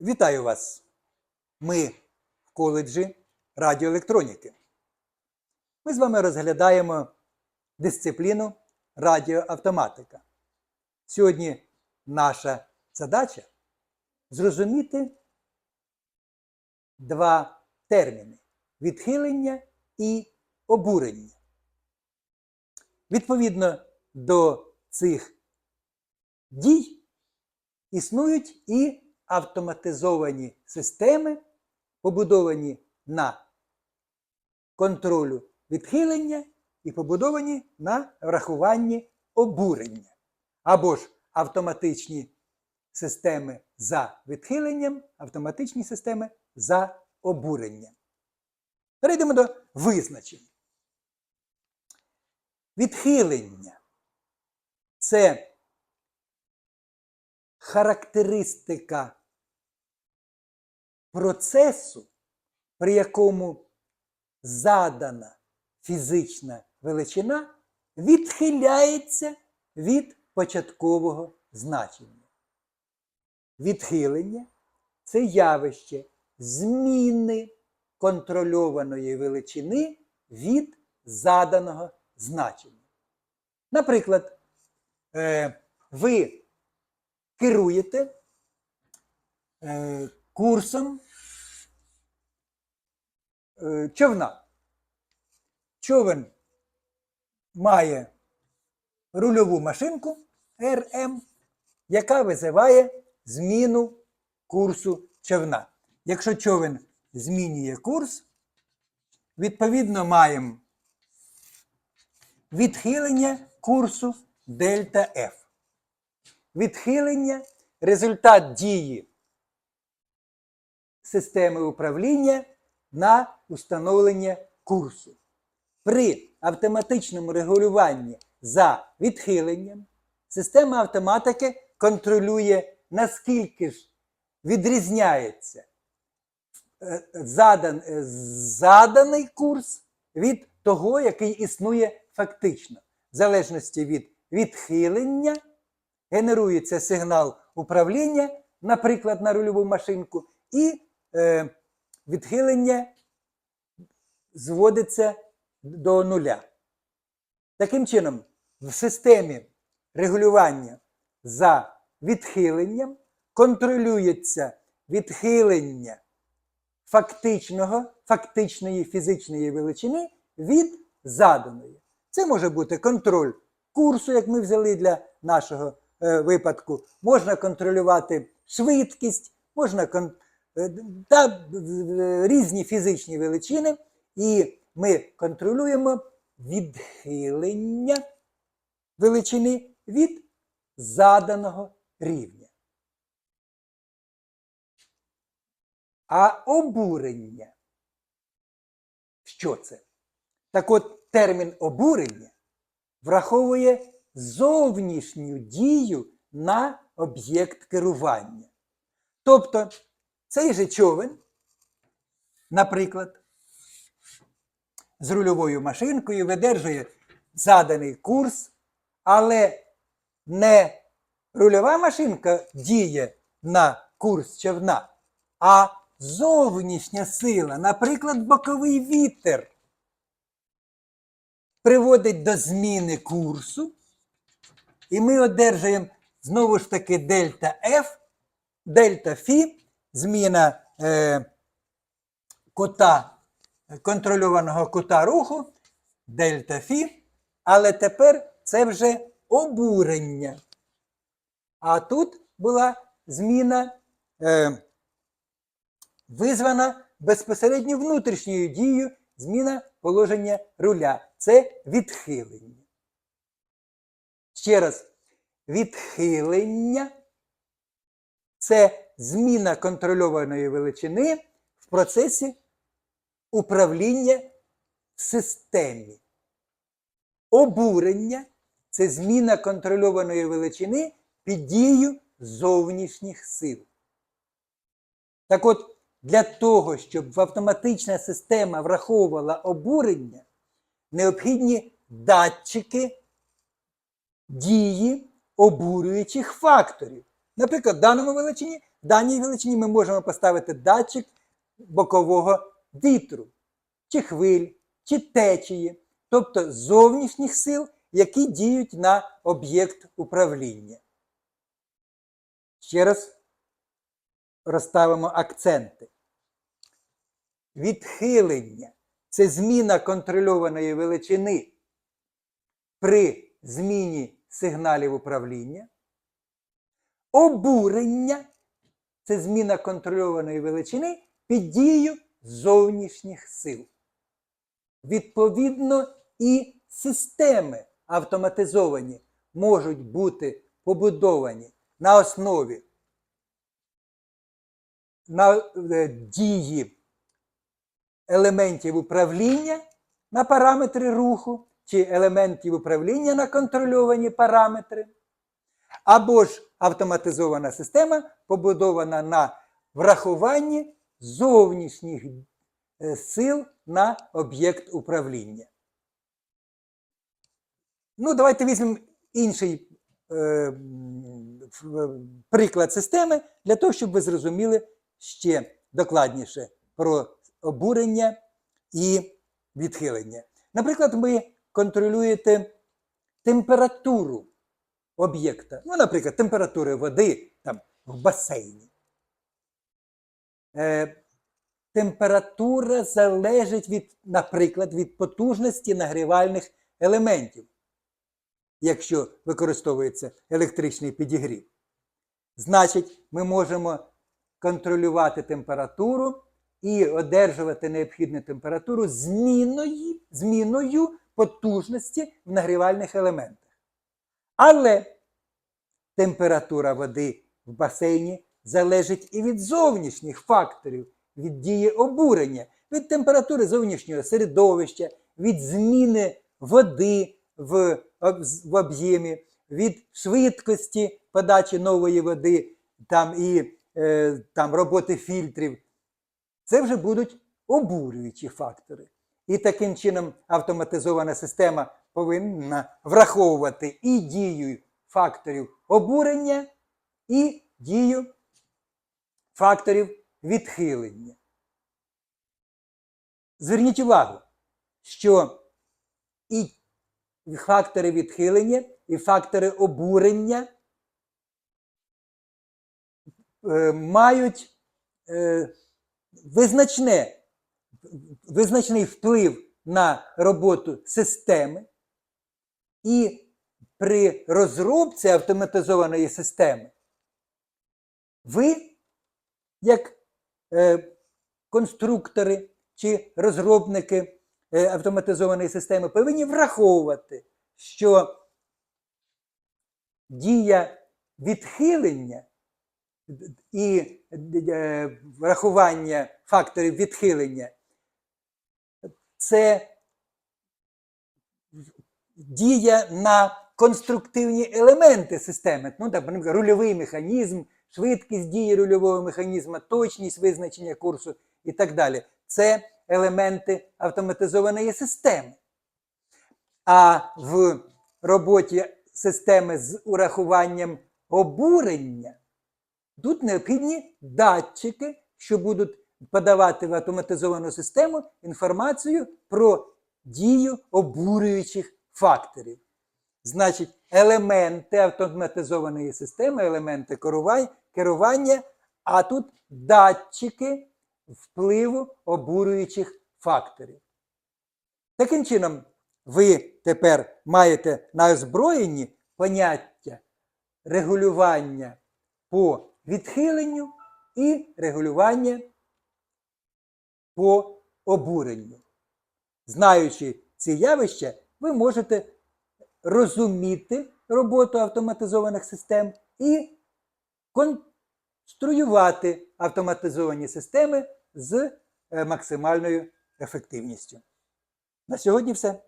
Вітаю вас! Ми в коледжі радіоелектроніки. Ми з вами розглядаємо дисципліну радіоавтоматика. Сьогодні наша задача зрозуміти два терміни відхилення і обурення. Відповідно до цих дій існують і автоматизовані системи, побудовані на контролю відхилення і побудовані на врахуванні обурення. Або ж автоматичні системи за відхиленням, автоматичні системи за обуренням. Перейдемо до визначень. Відхилення це характеристика процесу, при якому задана фізична величина відхиляється від початкового значення. Відхилення це явище зміни контрольованої величини від заданого значення. Наприклад, е, ви керуєте е, курсом е, човна. Човен має рульову машинку РМ, яка визиває зміну курсу човна. Якщо човен змінює курс, відповідно маємо відхилення курсу дельта F. Відхилення результат дії системи управління на установлення курсу. При автоматичному регулюванні за відхиленням система автоматики контролює, наскільки ж відрізняється е, е, заданий курс від того, який існує фактично. В залежності від відхилення генерується сигнал управління, наприклад, на рульову машинку, і е, відхилення зводиться до нуля. Таким чином, в системі регулювання за відхиленням контролюється відхилення фактичного, фактичної фізичної величини від заданої. Це може бути контроль курсу, як ми взяли для нашого е, випадку. Можна контролювати швидкість, можна кон... е, та різні фізичні величини, і ми контролюємо відхилення величини від заданого рівня. А обурення. Що це? Так от термін обурення враховує зовнішню дію на об'єкт керування. Тобто цей же човен, наприклад, з рульовою машинкою видержує заданий курс, але не рульова машинка діє на курс човна, а зовнішня сила, наприклад, боковий вітер приводить до зміни курсу, і ми одержуємо знову ж таки дельта F, дельта Фі, зміна е, кута, контрольованого кута руху, дельта Фі, але тепер це вже обурення. А тут була зміна е, визвана безпосередньо внутрішньою дією зміна положення руля. Це відхилення. Ще раз, відхилення це зміна контрольованої величини в процесі управління в системі. Обурення це зміна контрольованої величини під дією зовнішніх сил. Так от, для того, щоб автоматична система враховувала обурення, необхідні датчики дії обурюючих факторів. Наприклад, в даному величині, в даній величині ми можемо поставити датчик бокового вітру, чи хвиль, чи течії, тобто зовнішніх сил, які діють на об'єкт управління. Ще раз розставимо акценти. Відхилення це зміна контрольованої величини при зміні сигналів управління. Обурення це зміна контрольованої величини під дією зовнішніх сил. Відповідно, і системи автоматизовані можуть бути побудовані на основі на е, дії елементів управління на параметри руху, чи елементів управління на контрольовані параметри, або ж автоматизована система побудована на врахуванні зовнішніх е, сил на об'єкт управління. Ну, давайте візьмемо інший е, приклад системи для того, щоб ви зрозуміли ще докладніше про обурення і відхилення. Наприклад, ви контролюєте температуру об'єкта. Ну, наприклад, температури води там, в басейні. Е, температура залежить від, наприклад, від потужності нагрівальних елементів, якщо використовується електричний підігрів. Значить, ми можемо контролювати температуру і одержувати необхідну температуру зміною, зміною потужності в нагрівальних елементах. Але температура води в басейні залежить і від зовнішніх факторів, від дії обурення, від температури зовнішнього середовища, від зміни води в, об'ємі, від швидкості подачі нової води там, і е, там, роботи фільтрів. Це вже будуть обурюючі фактори. І таким чином автоматизована система повинна враховувати і дію факторів обурення, і дію факторів відхилення. Зверніть увагу, що і фактори відхилення, і фактори обурення е, мають е, визначне, визначний вплив на роботу системи, і при розробці автоматизованої системи ви, як е, конструктори чи розробники е, автоматизованої системи, повинні враховувати, що дія відхилення і е, врахування факторів відхилення це дія на конструктивні елементи системи. Ну, так, наприклад, рульовий механізм, швидкість дії рульового механізму, точність визначення курсу і так далі. Це елементи автоматизованої системи. А в роботі системи з урахуванням обурення тут необхідні датчики, що будуть подавати в автоматизовану систему інформацію про дію обурюючих факторів. Значить, елементи автоматизованої системи, елементи керування, а тут датчики впливу обурюючих факторів. Таким чином, ви тепер маєте на озброєнні поняття регулювання по відхиленню і регулювання по обуренню. Знаючи ці явища, ви можете розуміти роботу автоматизованих систем і конструювати автоматизовані системи з е, максимальною ефективністю. На сьогодні все.